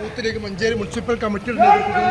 Youth league Manjeri municipal കമ്മിറ്റിയുടെ നേതൃത്വത്തിൽ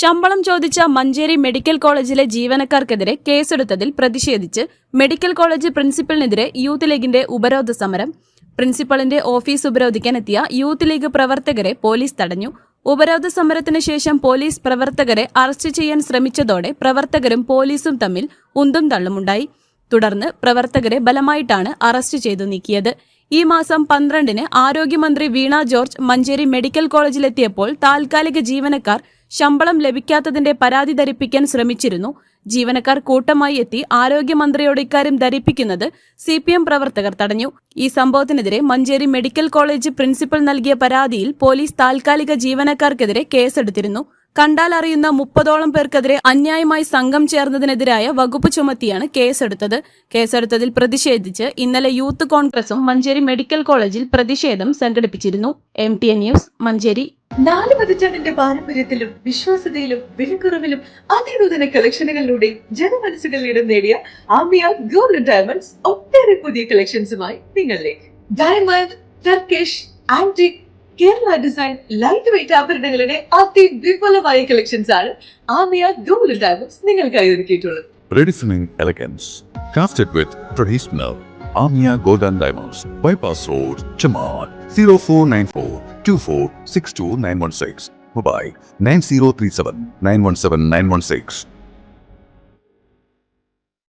ശമ്പളം ചോദിച്ച മഞ്ചേരി മെഡിക്കൽ കോളേജിലെ ജീവനക്കാർക്കെതിരെ കേസെടുത്തതിൽ പ്രതിഷേധിച്ച് മെഡിക്കൽ കോളേജ് പ്രിൻസിപ്പലിനെതിരെ യൂത്ത് ലീഗിന്റെ ഉപരോധ സമരം. പ്രിൻസിപ്പലിന്റെ ഓഫീസ് ഉപരോധിക്കാൻ എത്തിയ യൂത്ത് ലീഗ് പ്രവർത്തകരെ പോലീസ് തടഞ്ഞു. ഉപരോധ സമരത്തിന് ശേഷം പോലീസ് പ്രവർത്തകരെ അറസ്റ്റ് ചെയ്യാൻ ശ്രമിച്ചതോടെ പ്രവർത്തകരും പോലീസും തമ്മിൽ ഉന്തും തള്ളുമുണ്ടായി. തുടർന്ന് പ്രവർത്തകരെ ബലമായിട്ടാണ് അറസ്റ്റ് ചെയ്തു നീക്കിയത്. ഈ മാസം പന്ത്രണ്ടിന് ആരോഗ്യമന്ത്രി വീണ ജോർജ് മഞ്ചേരി മെഡിക്കൽ കോളേജിലെത്തിയപ്പോൾ താൽക്കാലിക ജീവനക്കാർ ശമ്പളം ലഭിക്കാത്തതിന്റെ പരാതി ധരിപ്പിക്കാൻ ശ്രമിച്ചിരുന്നു. ജീവനക്കാർ കൂട്ടമായി എത്തി ആരോഗ്യമന്ത്രിയോട് ഇക്കാര്യം ധരിപ്പിക്കുന്നത് സി പി എം പ്രവർത്തകർ തടഞ്ഞു. ഈ സംഭവത്തിനെതിരെ മഞ്ചേരി മെഡിക്കൽ കോളേജ് പ്രിൻസിപ്പൽ നൽകിയ പരാതിയിൽ പോലീസ് താൽക്കാലിക ജീവനക്കാർക്കെതിരെ കേസെടുത്തിരുന്നു. കണ്ടാൽ അറിയുന്ന മുപ്പതോളം പേർക്കെതിരെ അന്യായമായി സംഘം ചേർന്നതിനെതിരായ വകുപ്പ് ചുമത്തിയാണ് കേസെടുത്തത്. കേസെടുത്തതിൽ പ്രതിഷേധിച്ച് ഇന്നലെ യൂത്ത് കോൺഗ്രസും മഞ്ചേരി മെഡിക്കൽ കോളേജിൽ പ്രതിഷേധം സംഘടിപ്പിച്ചിരുന്നു. M T news Manjeri. നാല് പതിറ്റാണ്ടിന്റെ പാരമ്പര്യത്തിലും വിശ്വാസ്യതയിലും വിലക്കുറവിലും അതിനൂതന കളക്ഷനുകളിലൂടെ ജനമനസ്സുകളിൽ ഇടം നേടിയ ആമിയ ഗോൾഡ് ഡയമണ്ട്സ് ഒട്ടേറെ പുതിയ കളക്ഷൻസുമായി നിങ്ങളിലേക്ക്. Diamond Turkish antique Kerala design light weight ആഭരണങ്ങളുടെ അതിവിപുലമായ കളക്ഷൻസ് ആണ് ആമിയ ഗോൾഡ് ഡയമണ്ട്സ് നിങ്ങൾക്കായി ഒരുക്കിയിട്ടുള്ളത് Redefining elegance. Crafted with traditional Amia Gold and Diamonds. Bypass Road, Chamar. 0494 2462 916. Mobile 9037 917 916.